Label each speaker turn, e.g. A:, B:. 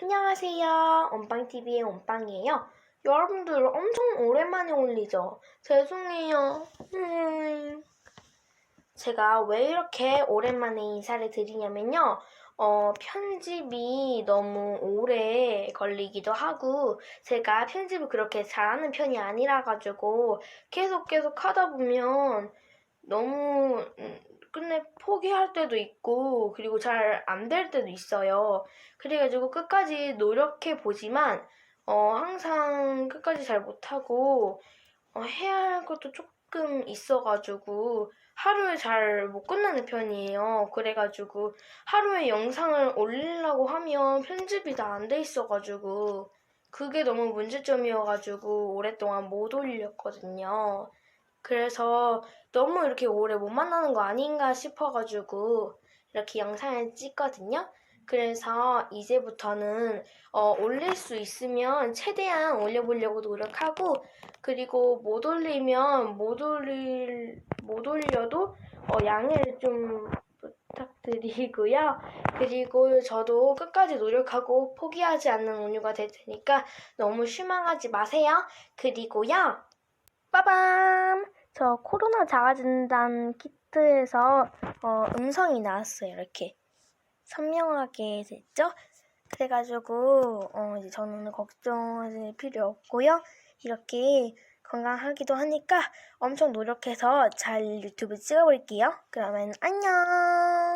A: 안녕하세요. 온빵TV의 온빵이에요. 여러분들 엄청 오랜만에 올리죠? 죄송해요. 음. 제가 왜 이렇게 오랜만에 인사를 드리냐면요. 어, 편집이 너무 오래 걸리기도 하고, 제가 편집을 그렇게 잘하는 편이 아니라 가지고, 계속 계속 하다 보면 너무, 음, 끝내 포기할 때도 있고, 그리고 잘 안 될 때도 있어요. 그래가지고 끝까지 노력해 보지만, 어, 항상 끝까지 잘 못하고, 어, 해야 할 것도 조금 있어가지고, 하루에 잘 못 끝내는 편이에요. 그래가지고, 하루에 영상을 올리려고 하면 편집이 다 안 돼 있어가지고, 그게 너무 문제점이어가지고, 오랫동안 못 올렸거든요. 그래서 너무 이렇게 오래 못 만나는 거 아닌가 싶어가지고, 이렇게 영상을 찍거든요. 그래서 이제부터는 어, 올릴 수 있으면 최대한 올려보려고 노력하고 그리고 못 올리면 못 올릴 못 올려도 어, 양해를 좀 부탁드리고요. 그리고 저도 끝까지 노력하고 포기하지 않는 온유가 될 테니까 너무 실망하지 마세요. 그리고요. 빠밤! 저 코로나 자가진단 키트에서 어, 음성이 나왔어요. 이렇게. 선명하게 됐죠? 그래가지고 어, 이제 저는 걱정하실 필요 없고요. 이렇게 건강하기도 하니까 엄청 노력해서 잘 유튜브 찍어볼게요. 그러면 안녕!